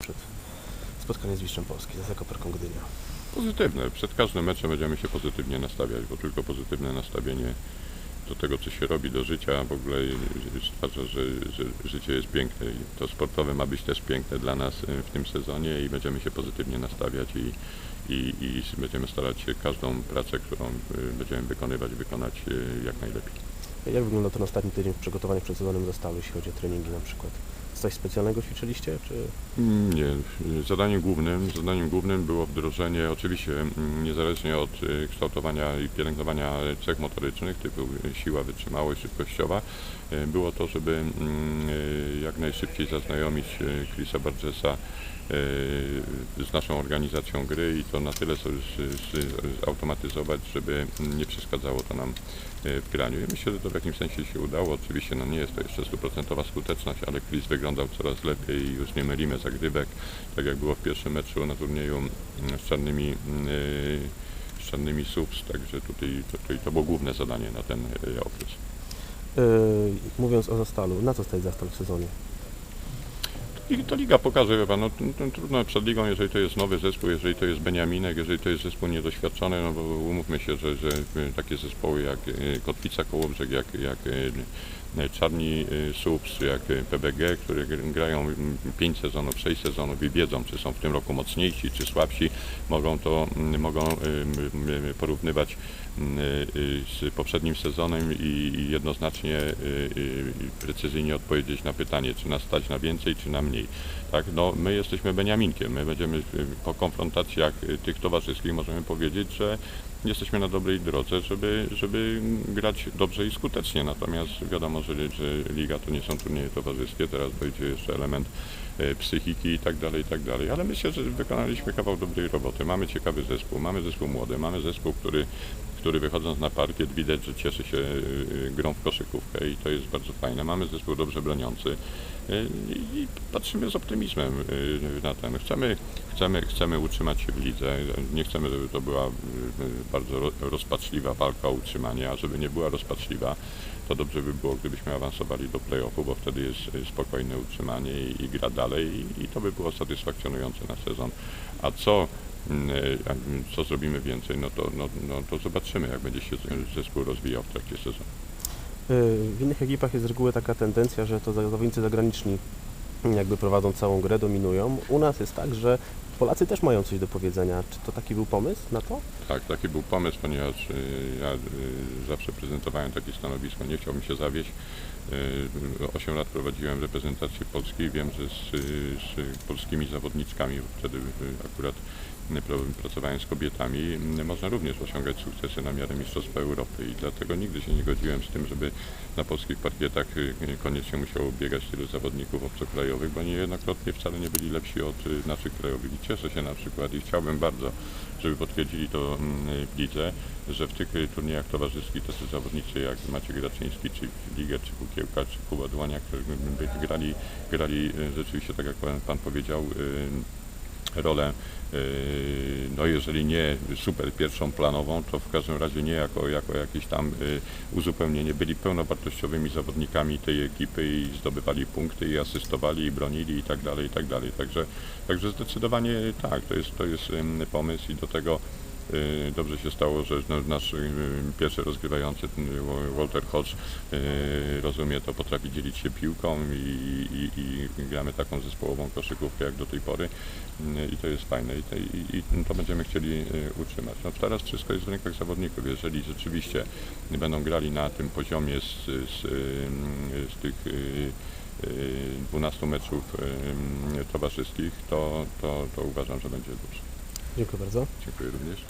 przed spotkaniem z Mistrzem Polski, z Zakoparką Gdynia. Pozytywne. Przed każdym meczem będziemy się pozytywnie nastawiać, bo tylko pozytywne nastawienie do tego, co się robi, do życia w ogóle stwarza, że, że życie jest piękne i to sportowe ma być też piękne dla nas e, w tym sezonie i będziemy się pozytywnie nastawiać i, i, i będziemy starać się każdą pracę, którą e, będziemy wykonywać, wykonać e, jak najlepiej. Jak wygląda ten ostatni tydzień w przygotowaniach przed sezonem zostały, jeśli chodzi o treningi na przykład? Coś specjalnego ćwiczyliście, czy? Nie, zadaniem głównym, zadaniem głównym było wdrożenie, oczywiście mm, niezależnie od e, kształtowania i pielęgnowania cech motorycznych typu siła, wytrzymałość, szybkościowa, e, było to, żeby mm, e, jak najszybciej zaznajomić Chrisa Bargesa z naszą organizacją gry i to na tyle zautomatyzować, żeby nie przeszkadzało to nam e, w graniu. I myślę, że to w jakimś sensie się udało. Oczywiście no nie jest to jeszcze stuprocentowa skuteczność, ale Chris wyglądał coraz lepiej i już nie mylimy zagrywek, tak jak było w pierwszym meczu na turnieju mm, z czarnymi, e, z czarnymi subs, także tutaj, tutaj to było główne zadanie na ten okres. yy, mówiąc o Zastalu, na co stać Zastal w sezonie? I to liga pokaże, wie pan, no, trudno przed ligą, jeżeli to jest nowy zespół, jeżeli to jest Beniaminek, jeżeli to jest zespół niedoświadczony, no bo umówmy się, że, że y, takie zespoły jak y, Kotwica Kołobrzeg, jak, jak y, Czarni Subs, jak PBG, które gr- grają 5 sezonów, 6 sezonów i wiedzą, czy są w tym roku mocniejsi, czy słabsi, mogą to mogą porównywać z poprzednim sezonem i jednoznacznie precyzyjnie odpowiedzieć na pytanie, czy nas stać na więcej, czy na mniej. Tak, no, my jesteśmy Beniaminkiem, my będziemy po konfrontacjach tych towarzyskich możemy powiedzieć, że jesteśmy na dobrej drodze, żeby, żeby grać dobrze i skutecznie. Natomiast wiadomo, że, że liga to nie są turnieje towarzyskie, teraz dojdzie jeszcze element e, psychiki i tak dalej, i tak dalej. Ale myślę, że wykonaliśmy kawał dobrej roboty. Mamy ciekawy zespół, mamy zespół młody, mamy zespół, który, który wychodząc na parkiet widać, że cieszy się e, grą w koszykówkę i to jest bardzo fajne. Mamy zespół dobrze broniący e, i patrzymy z optymizmem na ten. Chcemy, chcemy, chcemy utrzymać się w lidze. Nie chcemy, żeby to była bardzo ro- rozpaczliwa walka o utrzymanie, a żeby nie była rozpaczliwa, to dobrze by było, gdybyśmy awansowali do play-offu, bo wtedy jest spokojne utrzymanie i, gra dalej i, to by było satysfakcjonujące na sezon. A co, co zrobimy więcej, no to, no, no to zobaczymy, jak będzie się zespół rozwijał w trakcie sezonu. Yy, W innych ekipach jest z reguły taka tendencja, że to za- zawodnicy zagraniczni jakby prowadzą całą grę, dominują. U nas jest tak, że Polacy też mają coś do powiedzenia. Czy to taki był pomysł na to? Tak, taki był pomysł, ponieważ y, ja y, zawsze prezentowałem takie stanowisko, nie chciałbym się zawieść. Y, 8 lat prowadziłem reprezentację Polski, wiem, że z, z polskimi zawodniczkami, wtedy y, akurat y, pracowałem z kobietami, y, można również osiągać sukcesy na miarę Mistrzostwa Europy i dlatego nigdy się nie godziłem z tym, żeby na polskich parkietach y, koniecznie musiało biegać tylu zawodników obcokrajowych, bo oni jednokrotnie wcale nie byli lepsi od y, naszych krajowych. I cieszę się na przykład i chciałbym bardzo, żeby potwierdzili to w lidze, że w tych y, turniejach towarzyskich tacy zawodnicy jak Maciek Graczyński, czy Liger, czy Kukiełka, czy Kuba Dłania, którzy grali, grali y, rzeczywiście, tak jak pan, powiedział, y, rolę, y, no jeżeli nie super pierwszą planową, to w każdym razie nie jako, jako jakieś tam y, uzupełnienie. Byli pełnowartościowymi zawodnikami tej ekipy i zdobywali punkty i asystowali i bronili i tak dalej, i tak dalej. Także, także zdecydowanie tak, to jest, to jest pomysł i do tego dobrze się stało, że no, nasz y, pierwszy rozgrywający, ten Walter Hodge, y, rozumie to, potrafi dzielić się piłką i, i, i gramy taką zespołową koszykówkę jak do tej pory y, i to jest fajne i, i, i to będziemy chcieli y, utrzymać. No teraz wszystko jest w rękach zawodników, jeżeli rzeczywiście będą grali na tym poziomie z, z, y, z tych y, y, 12 meczów y, towarzyskich, to, to, to uważam, że będzie dobrze. Dziękuję bardzo. Dziękuję również.